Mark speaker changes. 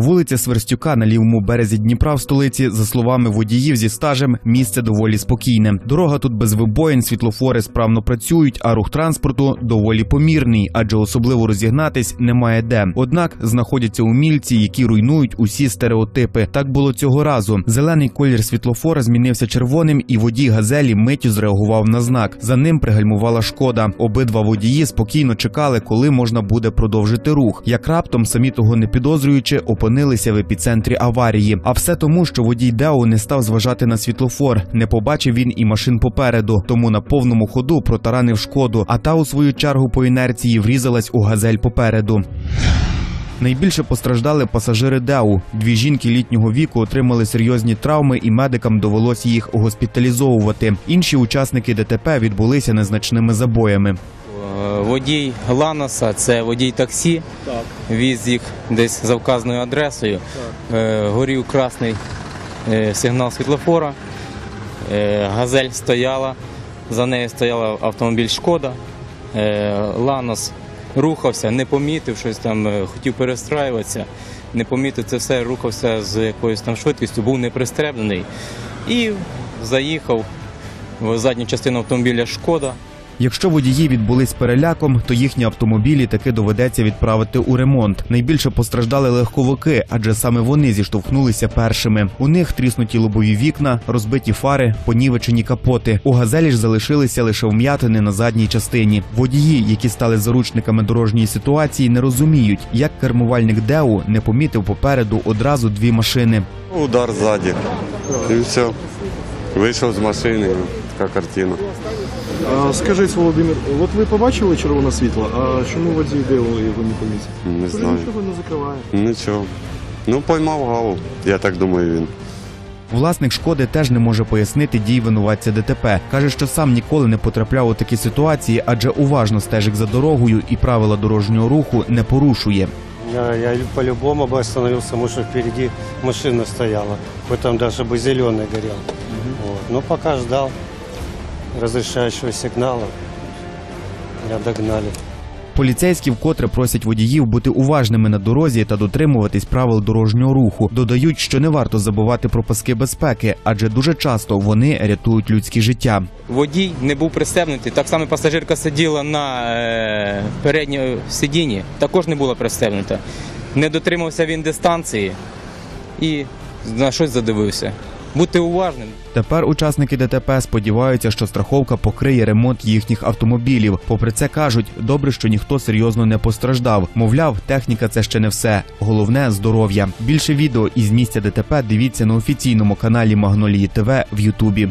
Speaker 1: Вулиця Сверстюка на лівому березі Дніпра в столиці, за словами водіїв зі стажем, місце доволі спокійне. Дорога тут без вибоїн, світлофори справно працюють, а рух транспорту доволі помірний, адже особливо розігнатись немає де. Однак знаходяться умільці, які руйнують усі стереотипи. Так було цього разу. Зелений колір світлофора змінився червоним, і водій газелі миттю зреагував на знак. За ним пригальмувала шкода. Обидва водії спокійно чекали, коли можна буде продовжити рух. Як раптом, самі того не підозрюючи, опинилися в епіцентрі аварії. А все тому, що водій Део не став зважати на світлофор. Не побачив він і машин попереду, тому на повному ходу протаранив шкоду. А та у свою чергу по інерції врізалась у газель попереду. Найбільше постраждали пасажири ДЕУ. Дві жінки літнього віку отримали серйозні травми, і медикам довелося їх госпіталізовувати. Інші учасники ДТП відбулися незначними забоями.
Speaker 2: Е, Водій Ланоса, це водій таксі, віз їх десь за вказаною адресою. Е, Горів красний е, сигнал світлофора. Газель стояла, за нею стояла автомобіль Шкода. Ланос рухався, не помітив щось там, хотів перестраюватися, не помітив це все, рухався з якоюсь там швидкістю, був непристреблений і заїхав в задню частину автомобіля Шкода.
Speaker 1: Якщо водії відбулись переляком, то їхні автомобілі таки доведеться відправити у ремонт. Найбільше постраждали легковики, адже саме вони зіштовхнулися першими. У них тріснуті лобові вікна, розбиті фари, понівечені капоти. У газелі ж залишилися лише вм'ятини на задній частині. Водії, які стали заручниками дорожньої ситуації, не розуміють, як кермувальник Деу не помітив попереду одразу дві машини.
Speaker 3: Удар сзади. И все. Вийшов з машини, така картина.
Speaker 4: А, скажіть, Володимир, от ви побачили червоне світло, а чому водій де його не помітив?
Speaker 3: Не знаю.
Speaker 4: Нічого не закриває.
Speaker 3: Нічого. Ну, поймав гаву, я так думаю, він.
Speaker 1: Власник шкоди теж не може пояснити дій винуватця ДТП. каже, що сам ніколи не потрапляв у такі ситуації, адже уважно стежить за дорогою і правила дорожнього руху не порушує.
Speaker 5: Я, я по-любому бы остановился, потому что впереди машина стояла. Хоть там даже бы зеленый горел. Вот. Но пока ждал разрешающего сигнала, меня догнали.
Speaker 1: Поліцейські вкотре просять водіїв бути уважними на дорозі та дотримуватись правил дорожнього руху. Додають, що не варто забувати про паски безпеки, адже дуже часто вони рятують людські життя.
Speaker 2: Водій не був пристебнутий. Так само пасажирка сиділа на е, передньому сидінні, також не була пристебнута. Не дотримався він дистанції і на щось задивився. Будьте уважним.
Speaker 1: Тепер учасники ДТП сподіваються, що страховка покриє ремонт їхніх автомобілів. Попри це кажуть, добре, що ніхто серйозно не постраждав. Мовляв, техніка це ще не все. Головне здоров'я. Більше відео із місця ДТП дивіться на офіційному каналі Магнолії ТВ в Ютубі.